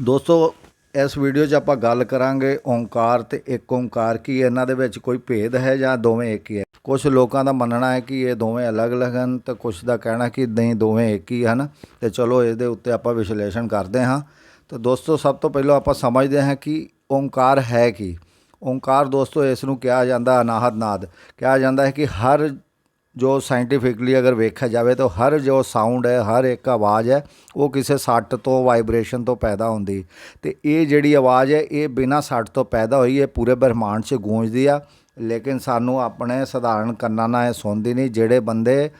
ਦੋਸਤੋ, ਇਸ ਵੀਡੀਓ 'ਚ ਆਪਾਂ ਗੱਲ ਕਰਾਂਗੇ ਓੰਕਾਰ ਤੇ ਇੱਕ ਓੰਕਾਰ ਕੀ ਇਹਨਾਂ ਦੇ ਵਿੱਚ ਕੋਈ ਭੇਦ ਹੈ ਜਾਂ ਦੋਵੇਂ ਇੱਕ ਹੀ ਹੈ? ਕੁਝ ਲੋਕਾਂ ਦਾ ਮੰਨਣਾ ਹੈ ਕਿ ਇਹ ਦੋਵੇਂ ਅਲੱਗ-ਅਲੱਗ ਹਨ ਤੇ ਕੁਝ ਦਾ ਕਹਿਣਾ ਕਿ ਨਹੀਂ, ਦੋਵੇਂ ਇੱਕ ਹੀ ਹਨ। ਤੇ ਚਲੋ ਇਸ ਦੇ ਉੱਤੇ ਆਪਾਂ ਵਿਸ਼ਲੇਸ਼ਣ ਕਰਦੇ ਹਾਂ। ਤਾਂ ਦੋਸਤੋ, ਸਭ ਤੋਂ ਪਹਿਲਾਂ ਆਪਾਂ ਸਮਝਦੇ ਹਾਂ ਕਿ ਓੰਕਾਰ ਹੈ ਕੀ? ਓੰਕਾਰ ਦੋਸਤੋ, ਇਸ ਨੂੰ ਕਿਹਾ ਜਾਂਦਾ ਅਨਾਹਦ ਨਾਦ ਕਿਹਾ ਜਾਂਦਾ ਹੈ ਕਿ ਹਰ ਜੋ ਸਾਇੰਟੀਫਿਕਲੀ ਅਗਰ ਵੇਖਿਆ ਜਾਵੇ ਤਾਂ ਹਰ ਜੋ ਸਾਊਂਡ ਹੈ, ਹਰ ਇੱਕ ਆਵਾਜ਼ ਹੈ, ਉਹ ਕਿਸੇ ਸੱਟ ਤੋਂ ਵਾਈਬ੍ਰੇਸ਼ਨ ਤੋਂ ਪੈਦਾ ਹੁੰਦੀ। ਤੇ ਇਹ ਜਿਹੜੀ ਆਵਾਜ਼ ਹੈ, ਇਹ ਬਿਨਾਂ ਸੱਟ ਤੋਂ ਪੈਦਾ ਹੋਈ ਹੈ ਪੂਰੇ ਬ੍ਰਹਿਮੰਡ 'ਚ ਗੂੰਜਦੀ ਆ। ਲੇਕਿਨ ਸਾਨੂੰ ਆਪਣੇ ਸਧਾਰਨ ਕੰਨਾਂ ਨਾਲ ਇਹ ਸੁਣਦੀ ਨਹੀਂ, ਜਿਹੜੇ ਬੰਦੇ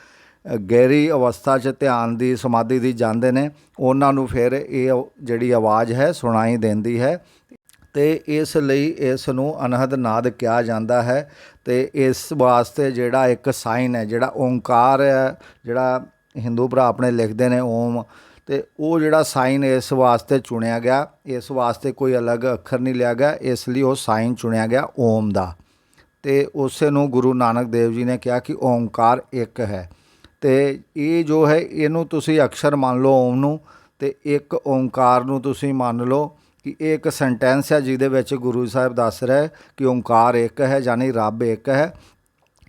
ਗਹਿਰੀ ਅਵਸਥਾ 'ਚ ਧਿਆਨ ਦੀ, ਸਮਾਧੀ ਦੀ ਜਾਂਦੇ ਨੇ, ਉਹਨਾਂ ਨੂੰ ਫਿਰ ਇਹ ਜਿਹੜੀ ਆਵਾਜ਼ ਹੈ, ਸੁਣਾਈ ਦਿੰਦੀ ਹੈ। ਤੇ ਇਸ ਲਈ ਇਸ ਨੂੰ ਅਨਹਦ ਨਾਦ ਕਿਹਾ ਜਾਂਦਾ ਹੈ ਤੇ ਇਸ ਵਾਸਤੇ ਜਿਹੜਾ ਇੱਕ ਸਾਈਨ ਹੈ, ਜਿਹੜਾ ਓੰਕਾਰ ਹੈ, ਜਿਹੜਾ ਹਿੰਦੂ ਭਰਾ ਆਪਣੇ ਲਿਖਦੇ ਨੇ ਓਮ, ਤੇ ਉਹ ਜਿਹੜਾ ਸਾਈਨ ਇਸ ਵਾਸਤੇ ਚੁਣਿਆ ਗਿਆ, ਇਸ ਵਾਸਤੇ ਕੋਈ ਅਲੱਗ ਅੱਖਰ ਨਹੀਂ ਲਿਆ ਗਿਆ, ਇਸ ਲਈ ਉਹ ਸਾਈਨ ਚੁਣਿਆ ਗਿਆ ਓਮ ਦਾ। ਤੇ ਉਸੇ ਨੂੰ ਗੁਰੂ ਨਾਨਕ ਦੇਵ ਜੀ ਨੇ ਕਿਹਾ ਕਿ ਓੰਕਾਰ ਇੱਕ ਹੈ। ਤੇ ਇਹ ਜੋ ਹੈ, ਇਹਨੂੰ ਤੁਸੀਂ ਅਕਸ਼ਰ ਮੰਨ ਲਓ ਓਮ ਨੂੰ, ਤੇ ਇੱਕ ਓੰਕਾਰ ਨੂੰ ਤੁਸੀਂ ਮੰਨ ਲਓ ਕਿ ਇਹ ਇੱਕ ਸੈਂਟੈਂਸ ਹੈ ਜਿਹਦੇ ਵਿੱਚ ਗੁਰੂ ਸਾਹਿਬ ਦੱਸ ਰਿਹਾ ਕਿ ਓੰਕਾਰ ਇੱਕ ਹੈ ਯਾਨੀ ਰੱਬ ਇੱਕ ਹੈ।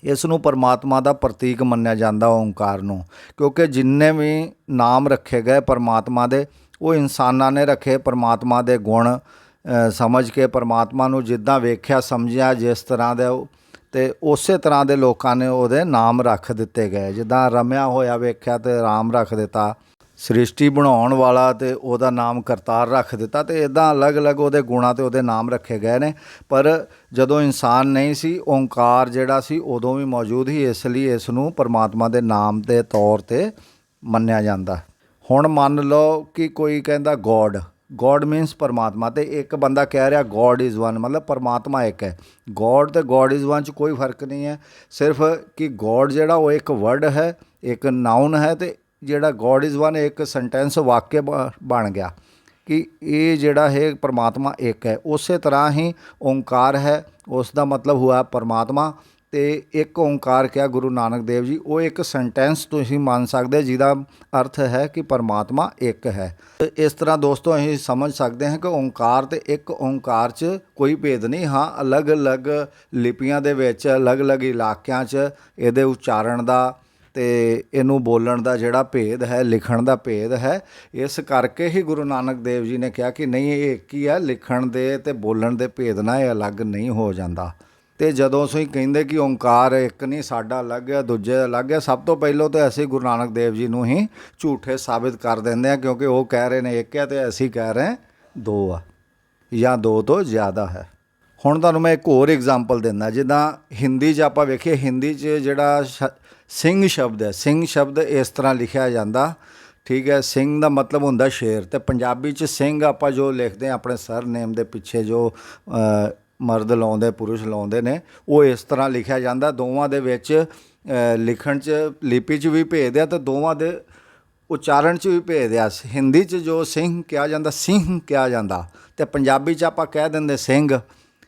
ਇਸ ਨੂੰ ਪਰਮਾਤਮਾ ਦਾ ਪ੍ਰਤੀਕ ਮੰਨਿਆ ਜਾਂਦਾ ਓੰਕਾਰ ਨੂੰ, ਕਿਉਂਕਿ ਜਿੰਨੇ ਵੀ ਨਾਮ ਰੱਖੇ ਗਏ ਪਰਮਾਤਮਾ ਦੇ, ਉਹ ਇਨਸਾਨਾਂ ਨੇ ਰੱਖੇ ਪਰਮਾਤਮਾ ਦੇ ਗੁਣ ਸਮਝ ਕੇ ਪਰਮਾਤਮਾ ਨੂੰ ਜਿੱਦਾਂ ਵੇਖਿਆ, ਸਮਝਿਆ, ਜਿਸ ਤਰ੍ਹਾਂ ਦੇ ਉਹ- ਤੇ ਉਸੇ ਤਰ੍ਹਾਂ ਦੇ ਲੋਕਾਂ ਨੇ ਉਹਦੇ ਨਾਮ ਰੱਖ ਦਿੱਤੇ ਗਏ। ਜਿੱਦਾਂ ਰਮਿਆ ਹੋਇਆ ਵੇਖਿਆ ਤੇ ਰਾਮ ਰੱਖ ਦਿੱਤਾ। ਸ੍ਰਿਸ਼ਟੀ ਬਣਾਉਣ ਵਾਲਾ ਤੇ ਉਹਦਾ ਨਾਮ ਕਰਤਾਰ ਰੱਖ ਦਿੱਤਾ ਤੇ ਇਦਾਂ ਅਲੱਗ-ਅਲੱਗ ਉਹਦੇ ਗੁਣਾ ਤੇ ਉਹਦੇ ਨਾਮ ਰੱਖੇ ਗਏ ਨੇ। ਪਰ ਜਦੋਂ ਇਨਸਾਨ ਨਹੀਂ ਸੀ, ਓੰਕਾਰ ਜਿਹੜਾ ਸੀ ਉਦੋਂ ਵੀ ਮੌਜੂਦ ਹੀ ਇਸ ਲਈ ਇਸ ਨੂੰ ਪਰਮਾਤਮਾ ਦੇ ਨਾਮ ਦੇ ਤੌਰ ਤੇ ਮੰਨਿਆ ਜਾਂਦਾ। ਹੁਣ ਮੰਨ ਲਓ ਕਿ ਕੋਈ ਕਹਿੰਦਾ ਗੋਡ ਗੋਡ ਮੀਨਸ ਪਰਮਾਤਮਾ ਤੇ ਇੱਕ ਬੰਦਾ ਕਹਿ ਰਿਹਾ ਗੋਡ ਇਜ਼ ਵਨ, ਮਤਲਬ ਪਰਮਾਤਮਾ ਇੱਕ ਹੈ। ਗੋਡ ਤੇ ਗੋਡ ਇਜ਼ ਵਨ ਚ ਕੋਈ ਫ਼ਰਕ ਨਹੀਂ ਹੈ। ਸਿਰਫ ਕਿ ਗੋਡ ਜਿਹੜਾ ਉਹ ਇੱਕ ਵਰਡ ਹੈ, ਇੱਕ ਨਾਉਨ ਹੈ ਤੇ ਜਿਹੜਾ ਗੋਡ ਇਜ਼ ਵਨ ਇੱਕ ਸੈਂਟੈਂਸ ਵਾਕਿਆ ਬ- ਬਣ ਗਿਆ ਕਿ ਇਹ ਜਿਹੜਾ ਹੈ ਪਰਮਾਤਮਾ ਇੱਕ ਹੈ। ਉਸੇ ਤਰ੍ਹਾਂ ਹੀ ਓੰਕਾਰ ਹੈ ਉਸ ਦਾ ਮਤਲਬ ਹੋਇਆ ਪਰਮਾਤਮਾ ਤੇ ਇੱਕ ਓੰਕਾਰ ਕਿਹਾ ਗੁਰੂ ਨਾਨਕ ਦੇਵ ਜੀ। ਉਹ ਇੱਕ ਸੈਂਟੈਂਸ ਤੁਸੀਂ ਮੰਨ ਸਕਦੇ ਜਿਹਦਾ ਅਰਥ ਹੈ ਕਿ ਪਰਮਾਤਮਾ ਇੱਕ ਹੈ। ਤੇ ਇਸ ਤਰ੍ਹਾਂ ਦੋਸਤੋ ਅਸੀਂ ਸਮਝ ਸਕਦੇ ਹਾਂ ਕਿ ਓੰਕਾਰ ਤੇ ਇੱਕ ਓੰਕਾਰ 'ਚ ਕੋਈ ਭੇਦ ਨਹੀਂ। ਹਾਂ, ਅਲੱਗ-ਅਲੱਗ ਲਿਪੀਆਂ ਦੇ ਵਿੱਚ, ਅਲੱਗ-ਅਲੱਗ ਇਲਾਕਿਆਂ 'ਚ ਇਹਦੇ ਉਚਾਰਨ ਦਾ ਤੇ ਇਹਨੂੰ ਬੋਲਣ ਦਾ ਜਿਹੜਾ ਭੇਦ ਹੈ, ਲਿਖਣ ਦਾ ਭੇਦ ਹੈ, ਇਸ ਕਰਕੇ ਹੀ ਗੁਰੂ ਨਾਨਕ ਦੇਵ ਜੀ ਨੇ ਕਿਹਾ ਕਿ ਨਹੀਂ, ਇਹ ਇੱਕ ਹੀ ਹੈ, ਲਿਖਣ ਦੇ ਤੇ ਬੋਲਣ ਦੇ ਭੇਦ ਨਾਲ ਇਹ ਅਲੱਗ ਨਹੀਂ ਹੋ ਜਾਂਦਾ। ਤੇ ਜਦੋਂ ਅਸੀਂ ਕਹਿੰਦੇ ਕਿ ਓੰਕਾਰ ਇੱਕ ਨਹੀਂ, ਸਾਡਾ ਅਲੱਗ ਹੈ, ਦੂਜੇ ਅਲੱਗ ਹੈ, ਸਭ ਤੋਂ ਪਹਿਲਾਂ ਤਾਂ ਅਸੀਂ ਗੁਰੂ ਨਾਨਕ ਦੇਵ ਜੀ ਨੂੰ ਹੀ ਝੂਠੇ ਸਾਬਿਤ ਕਰ ਦਿੰਦੇ ਆ ਕਿਉਂਕਿ ਉਹ ਕਹਿ ਰਹੇ ਨੇ ਇੱਕ ਹੈ ਤੇ ਅਸੀਂ ਕਹਿ ਰਹੇ ਦੋ ਆ, ਜਾਂ ਦੋ ਤੋਂ ਜ਼ਿਆਦਾ ਹੈ। ਹੁਣ ਤੁਹਾਨੂੰ ਮੈਂ ਇੱਕ ਹੋਰ ਐਗਜ਼ਾਮਪਲ ਦਿੰਦਾ, ਜਿੱਦਾਂ ਹਿੰਦੀ 'ਚ ਆਪਾਂ ਵੇਖੀਏ, ਹਿੰਦੀ 'ਚ ਜਿਹੜਾ ਸ਼- ਸਿੰਘ ਸ਼ਬਦ ਹੈ। ਸਿੰਘ ਸ਼ਬਦ ਇਸ ਤਰ੍ਹਾਂ ਲਿਖਿਆ ਜਾਂਦਾ, ਠੀਕ ਹੈ, ਸਿੰਘ ਦਾ ਮਤਲਬ ਹੁੰਦਾ ਸ਼ੇਰ। ਤੇ ਪੰਜਾਬੀ 'ਚ ਸਿੰਘ ਆਪਾਂ ਜੋ ਲਿਖਦੇ ਹਾਂ, ਆਪਣੇ ਸਰ ਨੇਮ ਦੇ ਪਿੱਛੇ ਜੋ ਮਰਦ ਲਾਉਂਦੇ, ਪੁਰਸ਼ ਲਾਉਂਦੇ ਨੇ, ਉਹ ਇਸ ਤਰ੍ਹਾਂ ਲਿਖਿਆ ਜਾਂਦਾ। ਦੋਵਾਂ ਦੇ ਵਿੱਚ ਲਿਖਣ 'ਚ, ਲਿਪੀ 'ਚ ਵੀ ਭੇਜਦੇ ਆ ਤੇ ਦੋਵਾਂ ਦੇ ਉਚਾਰਨ 'ਚ ਵੀ ਭੇਜਦੇ ਆ। ਹਿੰਦੀ 'ਚ ਜੋ ਸਿੰਘ ਕਿਹਾ ਜਾਂਦਾ, ਸਿੰਘ ਕਿਹਾ ਜਾਂਦਾ। ਤੇ ਪੰਜਾਬੀ 'ਚ ਆਪਾਂ ਕਹਿ ਦਿੰਦੇ, ਸਿੰਘ।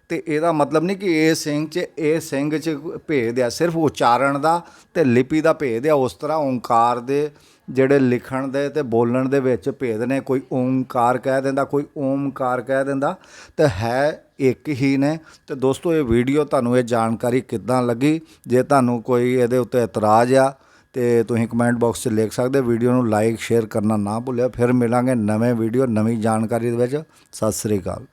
ਤੇ ਇਹਦਾ ਮਤਲਬ ਨਹੀਂ ਕਿ ਇਹ ਸਿੰਘ 'ਚ, ਇਹ ਸਿੰਘ 'ਚ ਭੇਦ ਆ, ਸਿਰਫ ਉਚਾਰਨ ਦਾ ਤੇ ਲਿਪੀ ਦਾ ਭੇਦ ਆ, ਉਸ ਤਰ੍ਹਾਂ ਓੰਕਾਰ ਦੇ ਜਿਹੜੇ ਲਿਖਣ ਦੇ ਤੇ ਬੋਲਣ ਦੇ ਵਿੱਚ ਭੇਦ ਨੇ, ਕੋਈ ਓੰਕਾਰ ਕਹਿ ਦਿੰਦਾ, ਕੋਈ ਓਮਕਾਰ ਕਹਿ ਦਿੰਦਾ, ਤੇ ਹੈ ਇੱਕ ਹੀ ਨੇ। ਤੇ ਦੋਸਤੋ, ਇਹ ਵੀਡੀਓ ਤੁਹਾਨੂੰ ਇਹ ਜਾਣਕਾਰੀ ਕਿੱਦਾਂ ਲੱਗੀ? ਜੇ ਤੁਹਾਨੂੰ ਕੋਈ ਇਹਦੇ ਉੱਤੇ ਇਤਰਾਜ਼ ਆ, ਤੇ ਤੁਸੀਂ ਕਮੈਂਟ ਬਾਕਸ 'ਚ ਲਿਖ ਸਕਦੇ, ਵੀਡੀਓ ਨੂੰ ਲਾਈਕ, ਸ਼ੇਅਰ ਕਰਨਾ ਨਾ ਭੁੱਲਿਓ। ਫਿਰ ਮਿਲਾਂਗੇ ਨਵੇਂ ਵੀਡੀਓ, ਨਵੀਂ ਜਾਣਕਾਰੀ ਦੇ ਵਿੱਚ। ਸਤਿ ਸ੍ਰੀ ਅਕਾਲ।